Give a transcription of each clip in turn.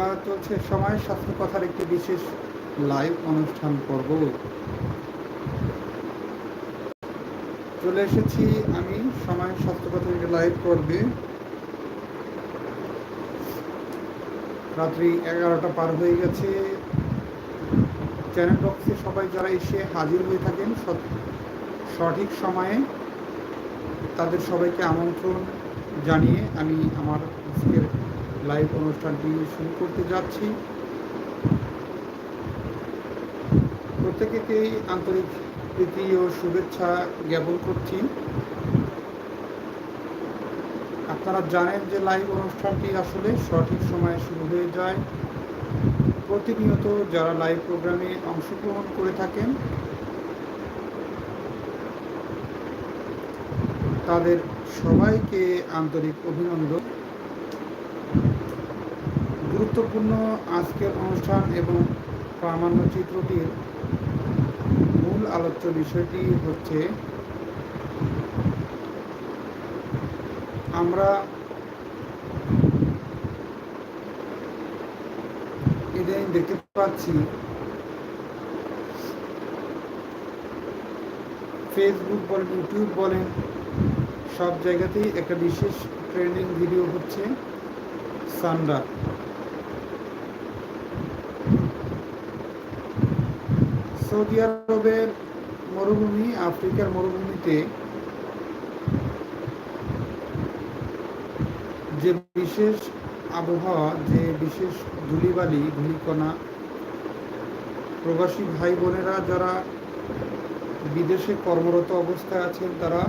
বন্ধুরা চলছে সময় স্বাস্থ্য কথার একটি বিশেষ লাইভ অনুষ্ঠান করব। চলে এসেছি আমি, সময় স্বাস্থ্য একটি লাইভ করবে। রাত্রি এগারোটা পার হয়ে গেছে। চ্যানেল বক্সে সবাই যারা এসে হাজির হয়ে থাকেন সঠিক সময়ে তাদের সবাইকে আমন্ত্রণ জানিয়ে আমি আমার আজকের লাইভ অনুষ্ঠানটি শুরু করতে যাচ্ছি। প্রত্যেকেই আন্তরিক প্রীতি ও শুভেচ্ছা জ্ঞাপন করছি। আপনারা জানেন যে লাইভ অনুষ্ঠানটি আসলে সঠিক সময়ে শুরু হয়ে যায়। প্রতিনিয়ত যারা লাইভ প্রোগ্রামে অংশগ্রহণ করে থাকেন, তাদের সবাইকে আন্তরিক অভিনন্দন। গুরুত্বপূর্ণ আজকের অনুষ্ঠান এবং প্রামাণ্য চিত্রটির মূল আলোচ্য বিষয়টি হচ্ছে, আমরা ইদানিং দেখতে পাচ্ছি ফেসবুক বলেন ইউটিউব বলেন, সব জায়গাতেই একটা বিশেষ ট্রেন্ডিং ভিডিও হচ্ছে সান্ডা সৌদি আরবের মরুভূমি, আফ্রিকার মরুভূমিতে যে বিশেষ আবহাওয়া, যে বিশেষ ধুলিবালি, ধুলিকণা, প্রবাসী ভাই বোনেরা যারা বিদেশে কর্মরত অবস্থায় আছেন, তারা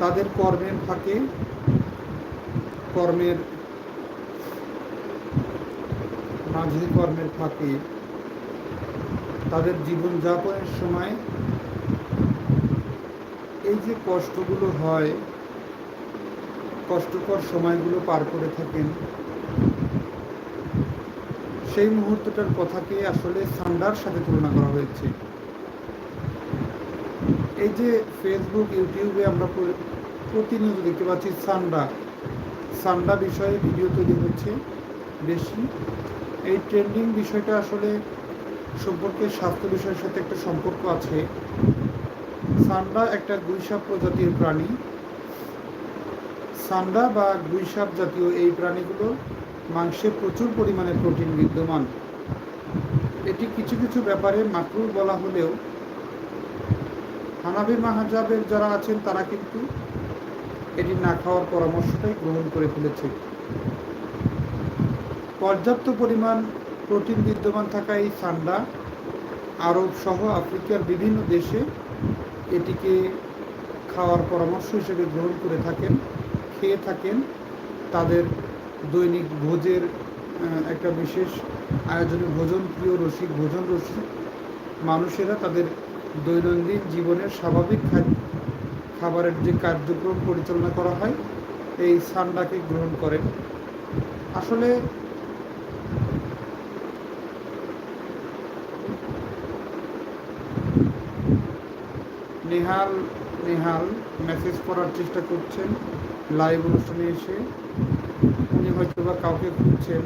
তাদের কর্মের ফাঁকে, কর্মের মাঝে কর্মের ফাঁকে তাদের জীবনযাপনের সময় এই যে কষ্টগুলো হয়, কষ্টকর সময়গুলো পার করে থাকেন, সেই মুহূর্তটার কথাকে আসলে সান্ডার সাথে তুলনা করা হয়েছে। এই যে ফেসবুক ইউটিউবে আমরা প্র- প্রতিনিয়ত দেখতে পাচ্ছি সান্ডা। সান্ডা বিষয়ে ভিডিও তৈরি হচ্ছে বেশি। এই ট্রেন্ডিং বিষয়টা আসলে সম্পর্কে স্বাস্থ্য বিষয়ের সাথে একটা সম্পর্ক আছে। সান্ডা একটা গুইসাপ প্রজাতির প্রাণী। সান্ডা বা গুইসাপ জাতীয় এই প্রাণীগুলো মাংসে প্রচুর পরিমাণে প্রোটিন বিদ্যমান। এটি কিছু কিছু ব্যাপারে মাকরুল বলা হলেও হানাবি মাহাজাবের যারা আছেন তারা কিন্তু এটি না খাওয়ার পরামর্শটাই গ্রহণ করে ফেলেছে। পর্যাপ্ত পরিমাণ প্রোটিন বিদ্যমান থাকা এই সান্ডা আরব সহ আফ্রিকার বিভিন্ন দেশে এটিকে খাওয়ার পরামর্শ হিসেবে গ্রহণ করে থাকেন, খেয়ে থাকেন। তাদের দৈনিক ভোজের একটা বিশেষ আয়োজনে ভোজন প্রিয় রসিক, ভোজন রসিক মানুষেরা তাদের দৈনন্দিন জীবনের স্বাভাবিক খাবারের যে কার্যক্রম পরিচালনা করা হয়, এই সান্ডাকে গ্রহণ করেন। আসলে নেহাল নেহাল মেসেজ করার চেষ্টা করছেন। লাইভ অনুষ্ঠানে এসে। উনি হয়তো বা কাউকে খুঁজছেন।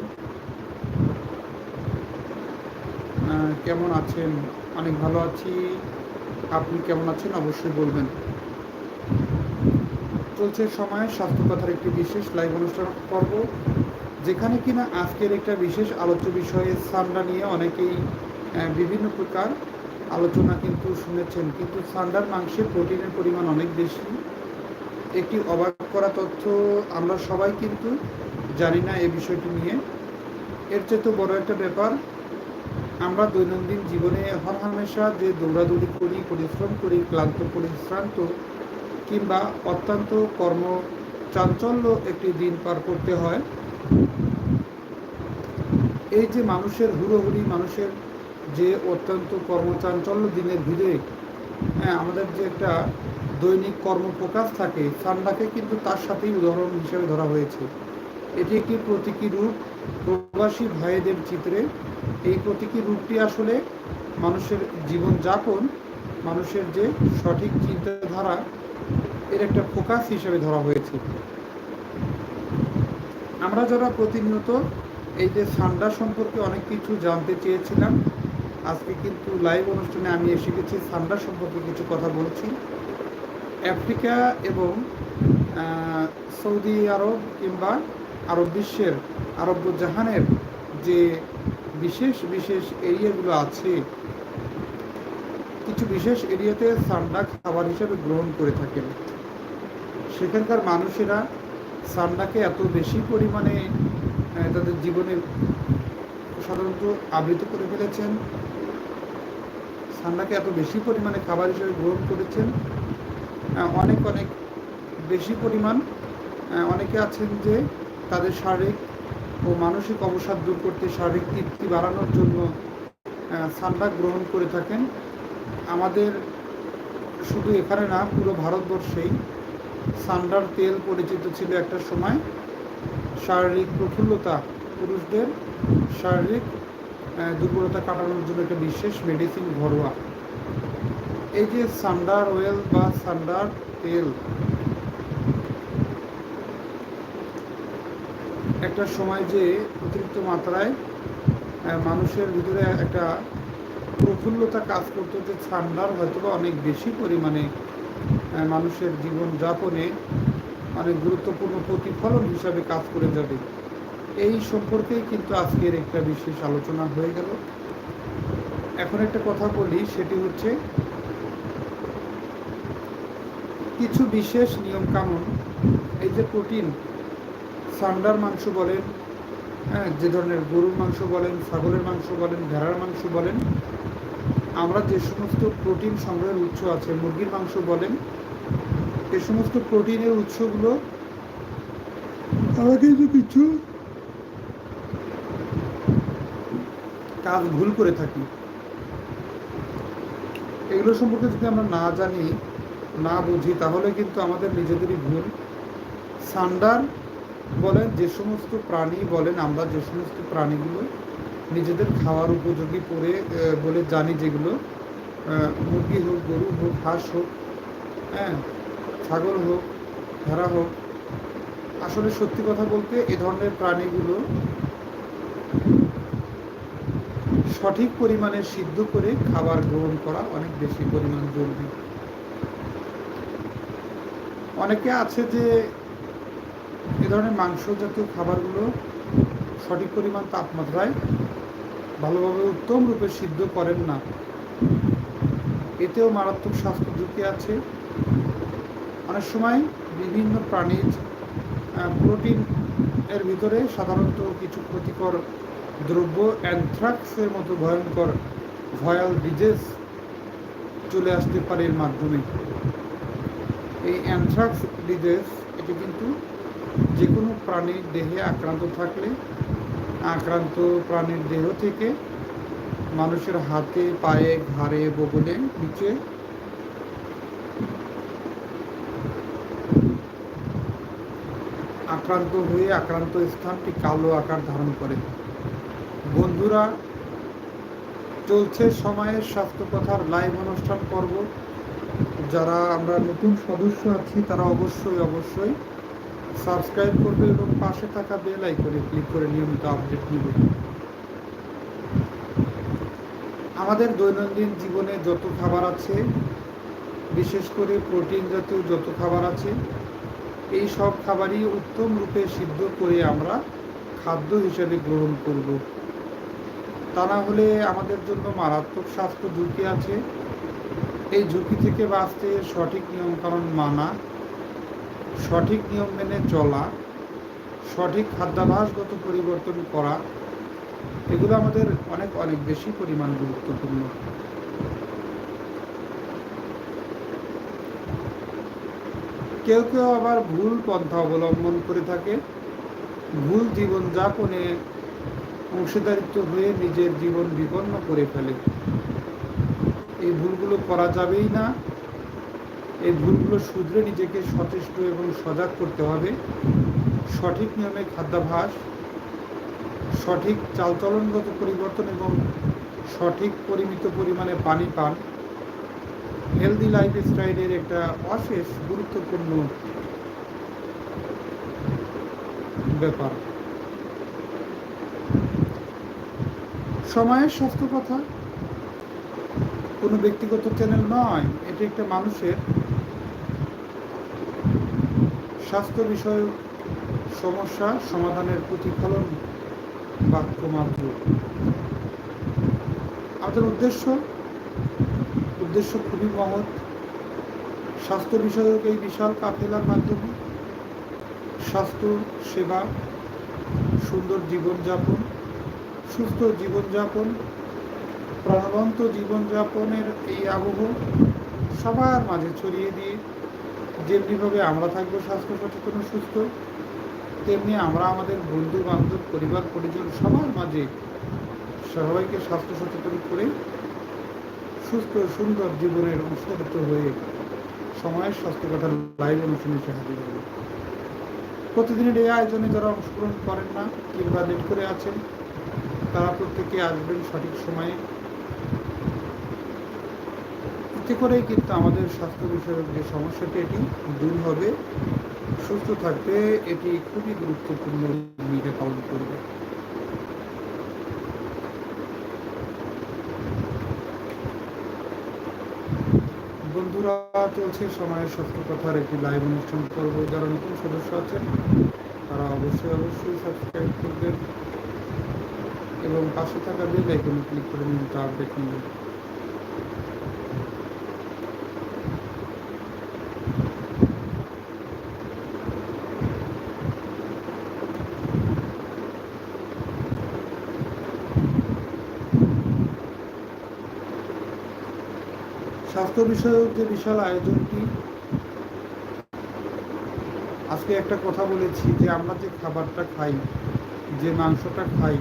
কেমন আছেন? অনেক ভালো আছি। আপনি কেমন আছেন? অবশ্যই বলবেন। চলছে সময় স্বাস্থ্য কথার একটি বিশেষ লাইভ অনুষ্ঠান পর্ব, যেখানে কিনা আজকের একটা বিশেষ আলোচ্য বিষয়ে সান্ডা নিয়ে অনেকেই বিভিন্ন প্রকার আলোচনা কিন্তু শুনেছেন, কিন্তু সান্ডার মাংসে প্রোটিনের পরিমাণ অনেক বেশি। একটি অবাক করা তথ্য, আমরা সবাই কিন্তু জানি না এই বিষয়টি নিয়ে। এর চেয়ে তো বড় একটা ব্যাপার, আমরা দৈনন্দিন জীবনে হরহামেশা যে দৌড়াদৌড়ি করি, পরিশ্রম করি, ক্লান্ত পরিশ্রান্ত, কিংবা অত্যন্ত কর্ম চাঞ্চল্য একটি দিন পার করতে হয়। এই যে মানুষের হুড়োহুড়ি, মানুষের যে অত্যন্ত কর্মচাঞ্চল্য দিনের ভিড়ে হ্যাঁ আমাদের যে একটা দৈনিক কর্মপ্রকাশ থাকে সান্ডাকে কিন্তু তার সাথেই উদাহরণ হিসেবে ধরা হয়েছে। এটি একটি প্রতীকী রূপ। প্রবাসী ভাইদের চিত্রে এই প্রতীকী রূপটি আসলে মানুষের জীবনযাপন, মানুষের যে সঠিক চিন্তাধারা, এর একটা ফোকাস হিসেবে ধরা হয়েছে। আমরা যারা প্রতিনিয়ত এই যে সান্ডা সম্পর্কে অনেক কিছু জানতে চেয়েছিলাম আজকে কিন্তু লাইভ অনুষ্ঠানে আমি এসে গেছি, সান্ডা সম্পর্কে কিছু কথা বলছি। আফ্রিকা এবং সৌদি আরব কিংবা আরব বিশ্বের, আরব জাহানের যে বিশেষ বিশেষ এরিয়াগুলো আছে, কিছু বিশেষ এরিয়াতে সান্ডা খাবার হিসেবে গ্রহণ করে থাকেন। সেখানকার মানুষেরা সান্ডাকে এত বেশি পরিমাণে তাদের জীবনে সাধারণত আবৃত করে ফেলেছেন। সান্ডাকে এত বেশি পরিমাণে খাবার হিসেবে গ্রহণ করেছেন। অনেক অনেক বেশি পরিমাণ অনেকে আছেন যে তাদের শারীরিক ও মানসিক অবসাদ দূর করতে শারীরিক তৃপ্তি বাড়ানোর জন্য সান্ডা গ্রহণ করে থাকেন। আমাদের শুধু এখানে না, পুরো ভারতবর্ষেই সান্ডার তেল পরিচিত ছিল একটা সময়। শারীরিক প্রফুল্লতা পুরুষদের শারীরিক দুর্বলতা কাটানোর জন্য একটা বিশেষ মেডিসিন ঘরোয়া। এই যে সান্ডার অয়েল বা সান্ডার তেল, একটা সময় যে অতিরিক্ত মাত্রায় মানুষের ভিতরে একটা প্রফুল্লতা কাজ করতো যে সান্ডার হয়তো অনেক বেশি পরিমাণে মানুষের জীবন যাপনে অনেক গুরুত্বপূর্ণ প্রতিফলন হিসাবে কাজ করে যাবে। এই সম্পর্কেই কিন্তু আজকের একটা বিশেষ আলোচনা হয়ে গেল। এখন একটা কথা বলি, সেটি হচ্ছে কিছু বিশেষ নিয়ম কানুন এই যে প্রোটিন, সান্ডার মাংস বলেন হ্যাঁ যে ধরনের গরুর মাংস বলেন, ছাগলের মাংস বলেন, ভেড়ার মাংস বলেন, আমরা যে সমস্ত প্রোটিন সংগ্রহের উৎস আছে, মুরগির মাংস বলেন, এ সমস্ত প্রোটিনের উৎসগুলো আমরা কিন্তু কিছু কাজ ভুল করে থাকি। এগুলো সম্পর্কে যদি আমরা না জানি না বুঝি তাহলে কিন্তু আমাদের নিজেদেরই ভুল। সান্ডার বলেন যে সমস্ত প্রাণী বলেন আমরা যে সমস্ত প্রাণীগুলো নিজেদের খাওয়ার উপযোগী আহ, বলে জানি যেগুলো মুরগি হোক গরু হোক হাঁস হোক হ্যাঁ ছাগল হোক ভেড়া হোক আসলে সত্যি কথা বলতে এ ধরনের প্রাণীগুলো সঠিক পরিমাণে সিদ্ধ করে খাবার গ্রহণ করা অনেক বেশি পরিমাণ জরুরি। অনেকে আছে যে এ ধরনের মাংস জাতীয় খাবারগুলো সঠিক পরিমাণ তাপমাত্রায় ভালোভাবে উত্তম রূপে সিদ্ধ করেন না। এতেও মারাত্মক স্বাস্থ্য ঝুঁকি আছে। অনেক সময় বিভিন্ন প্রাণীর প্রোটিন এর ভিতরে সাধারণত কিছু ক্ষতিকর দ্রব্য অ্যানথ্রাক্সের মতো ভয়ঙ্কর ভয়াল ডিজেস চলে আসতে পারে এর মাধ্যমে। এই অ্যানথ্রাক্স ডিজেস, এটি কিন্তু যে কোনো প্রাণীর দেহে আক্রান্ত থাকলে, আক্রান্ত প্রাণীর দেহ থেকে মানুষের হাতে, পায়ে, ঘাড়ে, বগলে, নিচে আক্রান্ত হয়ে আক্রান্ত স্থানটি কালো আকার ধারণ করে। বন্ধুরা, চলছে সময়ের স্বাস্থ্য কথার লাইভ অনুষ্ঠান পর্ব। যারা আমরা নতুন সদস্য আছি, তারা অবশ্যই অবশ্যই সাবস্ক্রাইব করবে এবং পাশে থাকা বেল আইকনে ক্লিক করে নিয়মিত আপডেট নেবে। আমাদের দৈনন্দিন জীবনে যত খাবার আছে, বিশেষ করে প্রোটিন জাতীয় যত খাবার আছে, এই সব খাবারই উত্তম রূপে সিদ্ধ করে আমরা খাদ্য হিসেবে গ্রহণ করব। তা না হলে আমাদের জন্য মারাত্মক স্বাস্থ্য ঝুঁকি আছে। এই ঝুঁকি থেকে বাঁচতে সঠিক নিয়মকানুন মানা, সঠিক নিয়ম মেনে চলা, সঠিক খাদ্যাভাসগত পরিবর্তন করা, এগুলো আমাদের অনেক অনেক বেশি পরিমাণ গুরুত্বপূর্ণ। কেউ কেউ আবার ভুল পন্থা অবলম্বন করে থাকে। ভুল জীবনযাপনে অংশীদারিত্ব হয়ে নিজের জীবন বিপন্ন করে ফেলে। এই ভুলগুলো করা যাবেই না। এই ভুলগুলো শুধরে নিজেকে সচেষ্ট এবং সজাগ করতে হবে। সঠিক নিয়মে খাদ্যাভ্যাস, সঠিক চালচলনগত পরিবর্তন এবং সঠিক পরিমিত পরিমাণে পানি পান। হেলদি লাইফ স্টাইলের একটা অশেষ গুরুত্বপূর্ণ ব্যাপার। সময়ের স্বাস্থ্য কথা কোনো ব্যক্তিগত চ্যানেল নয়, এটি একটা মানুষের স্বাস্থ্য বিষয়ক সমস্যা সমাধানের প্রতিফলন বাক্য মাত্র আমাদের উদ্দেশ্য উদ্দেশ্য খুবই মহৎ। স্বাস্থ্য বিষয়ক এই বিশাল কাফেলার মাধ্যমে স্বাস্থ্য, সেবা, সুন্দর জীবনযাপন সুস্থ জীবনযাপন, প্রাণবন্ত জীবনযাপনের এই আবহ সবার মাঝে ছড়িয়ে দিয়ে যেমনিভাবে আমরা থাকব স্বাস্থ্য সচেতন সুস্থ, তেমনি আমরা আমাদের বন্ধু বান্ধব পরিবার, পরিজন সবার মাঝে সবাইকে স্বাস্থ্য সচেতন করে সুস্থ, সুন্দর জীবনের অনুসরিত হয়ে সময়ের স্বাস্থ্যকতার লাইভ অনুষ্ঠানে হাজির হবে প্রতিদিনের এই আয়োজনে যারা অংশগ্রহণ করেন না কিংবা লেট করে আছেন তারা প্রত্যেকে আসবেন সঠিক সময়ে। এতে করেই কিন্তু আমাদের স্বাস্থ্য বিষয়ক যে সমস্যাটি, এটি দূর হবে। সুস্থ থাকতে এটি খুবই গুরুত্বপূর্ণ ভূমিকা পালন করবে। বন্ধুরা, চলছে সময়ের সত্য কথার একটি লাইভ অনুষ্ঠান। করব যারা নতুন সদস্য আছেন, তারা অবশ্যই অবশ্যই সাবস্ক্রাইব করবেন। এবং পাশে থাকা বেল আইকনে ক্লিক করে নিন তা আপডেট নেবেন স্বাস্থ্য বিষয়ক যে বিশাল আয়োজনটি, আজকে একটা কথা বলেছি যে আমরা যে খাবারটা খাই, যে মাংসটা খাই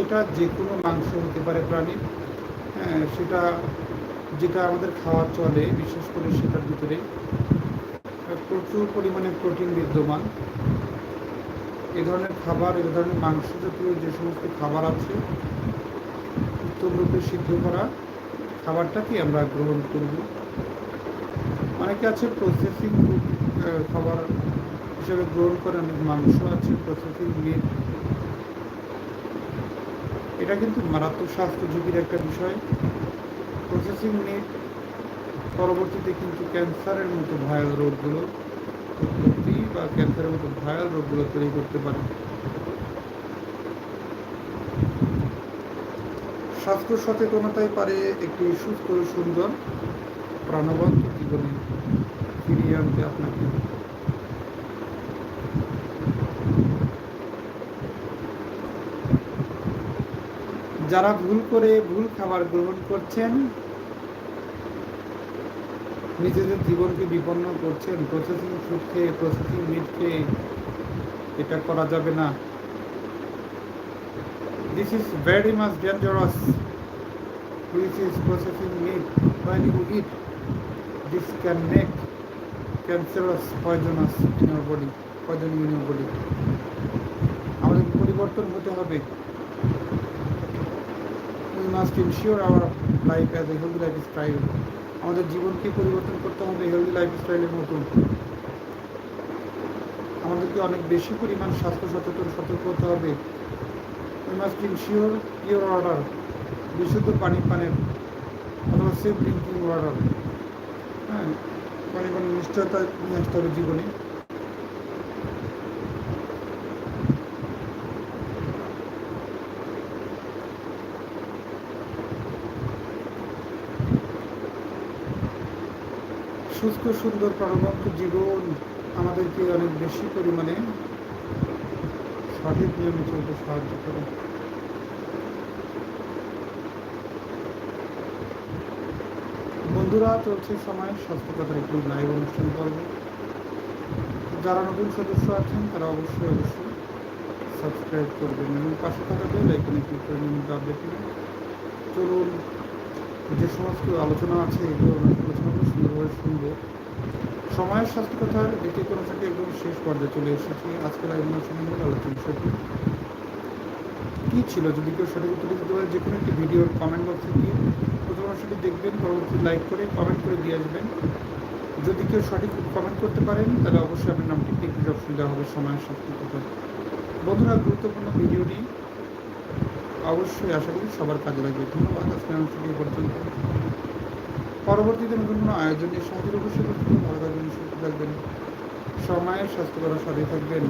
সেটা যে কোনো মাংস হতে পারে প্রাণীর হ্যাঁ, সেটা যেটা আমাদের খাওয়া চলে বিশেষ করে সেটার ভিতরে প্রচুর পরিমাণে প্রোটিন বিদ্যমান। এ ধরনের খাবার এ ধরনের মাংস জাতীয় যে সমস্ত খাবার আছে উত্তম রূপে সিদ্ধ করা খাবারটাকে আমরা গ্রহণ করব। অনেকে আছে প্রসেসিং খাবার হিসেবে গ্রহণ করে অনেক মাংস আছে প্রসেসিং মিট এটা কিন্তু মারাত্মক স্বাস্থ্য ঝুঁকির একটা বিষয়। প্রসেসিং মিট পরবর্তীতে কিন্তু ক্যান্সারের মতো ভায়াল রোগগুলো উৎপত্তি বা ক্যান্সারের মতো ভায়াল রোগগুলো তৈরি করতে পারে। স্বাস্থ্য সচেতনতাই পারে একটি সুস্থ সুন্দর প্রাণবন্ত জীবনে ফিরিয়ে আনতে আপনাকে যারা ভুল করে ভুল খাবার গ্রহণ করছেন, নিজেদের জীবনকে বিপন্ন করছেন প্রসেসিং ফুড খেয়ে প্রসেসিং মিট খেয়ে এটা করা যাবে না। This is very much dangerous which is processing meat when you eat this can make cancerous poisonous in body poison in body আমাদের পরিবর্তন হতে হবে। Must ensure our life as a healthy life style আমাদের জীবনকে পরিবর্তন করতে হবে healthy life স্টাইলের মতন। আমাদেরকে অনেক বেশি পরিমাণ স্বাস্থ্য সচেতন, সতর্ক হতে হবে। We must ensure pure water বিশুদ্ধ পানি পানের অথবা সেফ ড্রিঙ্কিং ওয়াটার হ্যাঁ পানি পানের নিশ্চয়তা নিয়ে আসতে হবে জীবনে। সুস্থ, সুন্দর, প্রাণবন্ত জীবন আমাদেরকে অনেক বেশি পরিমাণে সঠিক নিয়মে চলতে সাহায্য করে। বন্ধুরা, চলছে সময় স্বাস্থ্যকতার একটু লাইভ অনুষ্ঠান পর্ব। যারা নতুন সদস্য আছেন, তারা অবশ্যই অবশ্যই সাবস্ক্রাইব করবেন এবং পাশে থাকা বেল আইকনে করে আপডেট চলুন যে সমস্ত আলোচনা আছে এগুলো আলোচনাগুলো সুন্দরভাবে শুনব। সময়ের স্বাস্থ্য কথার দ্বিতীয় কোনো থেকে একদম শেষ পর্যায়ে চলে এসেছি। আজকের অনুষ্ঠানের মূল আলোচনা বিষয়টি কী ছিল? যদি কেউ সঠিক উত্তর দিতে পারে যে কোনো একটি ভিডিওর কমেন্ট বক্সে গিয়ে প্রথমে অনুষ্ঠানটি দেখবেন, পরবর্তী লাইক করে কমেন্ট করে দিয়ে আসবেন। যদি কেউ সঠিক কমেন্ট করতে পারেন, তাহলে অবশ্যই আপনার নামটি টিকিট অপশন দেওয়া হবে সময়ের সাথে কথা বন্ধুরা, গুরুত্বপূর্ণ ভিডিওটি অবশ্যই আশা করি সবার কাজে লাগবে। ধন্যবাদ। আজকে আমি থেকে পর্যন্ত। পরবর্তীতে নতুন কোনো আয়োজন নিয়ে সাহায্যের অবশ্যই ভালো থাকবেন সুস্থ থাকবেন সময়ের স্বাস্থ্যকর সাথে থাকবেন।